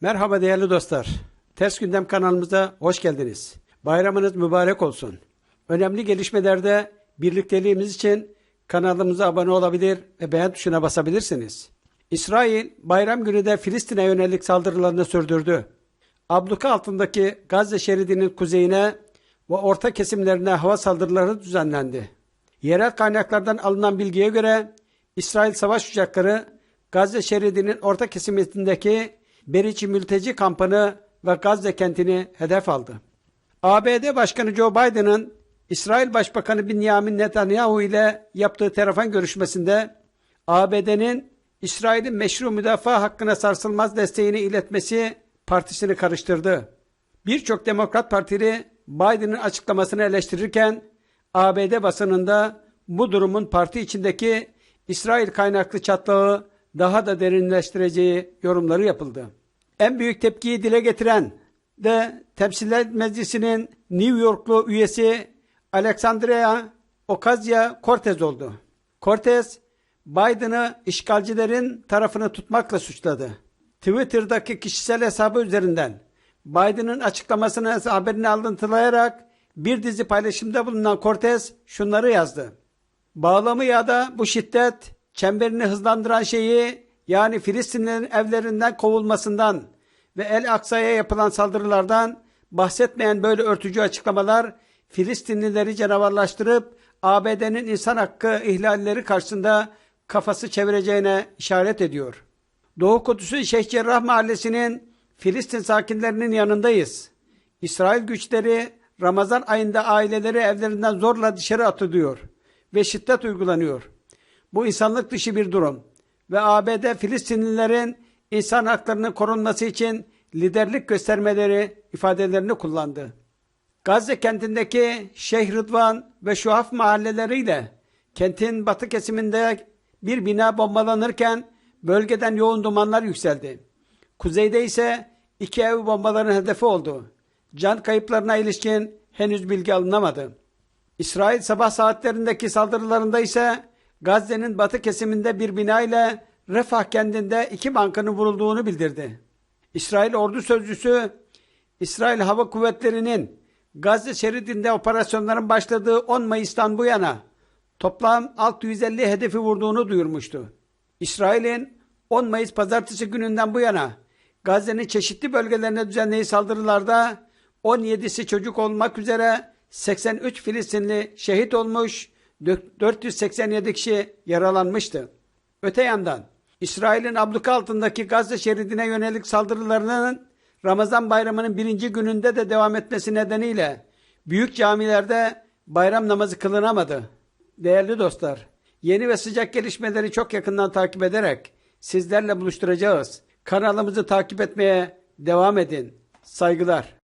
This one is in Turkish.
Merhaba değerli dostlar. Ters Gündem kanalımıza hoş geldiniz. Bayramınız mübarek olsun. Önemli gelişmelerde birlikteliğimiz için kanalımıza abone olabilir ve beğen tuşuna basabilirsiniz. İsrail bayram günü de Filistin'e yönelik saldırılarını sürdürdü. Abluka altındaki Gazze şeridinin kuzeyine ve orta kesimlerine hava saldırıları düzenlendi. Yerel kaynaklardan alınan bilgiye göre İsrail savaş uçakları Gazze şeridinin orta kesimindeki Beriçi mülteci kampını ve Gazze kentini hedef aldı. ABD Başkanı Joe Biden'ın İsrail Başbakanı Benjamin Netanyahu ile yaptığı telefon görüşmesinde ABD'nin İsrail'in meşru müdafaa hakkına sarsılmaz desteğini iletmesi partisini karıştırdı. Birçok Demokrat Partili Biden'ın açıklamasını eleştirirken ABD basınında bu durumun parti içindeki İsrail kaynaklı çatlağı daha da derinleştireceği yorumları yapıldı. En büyük tepkiyi dile getiren de Temsiller Meclisi'nin New Yorklu üyesi Alexandria Ocasio-Cortez oldu. Cortez, Biden'ı işgalcilerin tarafını tutmakla suçladı. Twitter'daki kişisel hesabı üzerinden Biden'ın açıklamasını haberini alıntılayarak bir dizi paylaşımda bulunan Cortez şunları yazdı. Bağlamı ya da bu şiddet çemberini hızlandıran şeyi yani Filistinlilerin evlerinden kovulmasından ve El Aksa'ya yapılan saldırılardan bahsetmeyen böyle örtücü açıklamalar Filistinlileri canavarlaştırıp ABD'nin insan hakkı ihlalleri karşısında kafası çevireceğine işaret ediyor. Doğu Kudüs'ün Şeyh Cerrah Mahallesi'nin Filistin sakinlerinin yanındayız. İsrail güçleri Ramazan ayında aileleri evlerinden zorla dışarı atılıyor ve şiddet uygulanıyor. Bu insanlık dışı bir durum ve ABD Filistinlilerin insan haklarının korunması için liderlik göstermeleri ifadelerini kullandı. Gazze kentindeki Şeyh Rıdvan ve Şuhaf mahalleleriyle kentin batı kesiminde bir bina bombalanırken bölgeden yoğun dumanlar yükseldi. Kuzeyde ise iki ev bombaların hedefi oldu. Can kayıplarına ilişkin henüz bilgi alınamadı. İsrail sabah saatlerindeki saldırılarında ise Gazze'nin batı kesiminde bir bina ile Refah kentinde iki bankının vurulduğunu bildirdi. İsrail ordu sözcüsü İsrail Hava Kuvvetleri'nin Gazze şeridinde operasyonların başladığı 10 Mayıs'tan bu yana toplam 650 hedefi vurduğunu duyurmuştu. İsrail'in 10 Mayıs pazartesi gününden bu yana Gazze'nin çeşitli bölgelerine düzenlediği saldırılarda 17'si çocuk olmak üzere 83 Filistinli şehit olmuş, 487 kişi yaralanmıştı. Öte yandan İsrail'in abluka altındaki Gazze şeridine yönelik saldırılarının Ramazan bayramının birinci gününde de devam etmesi nedeniyle büyük camilerde bayram namazı kılınamadı. Değerli dostlar, yeni ve sıcak gelişmeleri çok yakından takip ederek sizlerle buluşturacağız. Kanalımızı takip etmeye devam edin. Saygılar.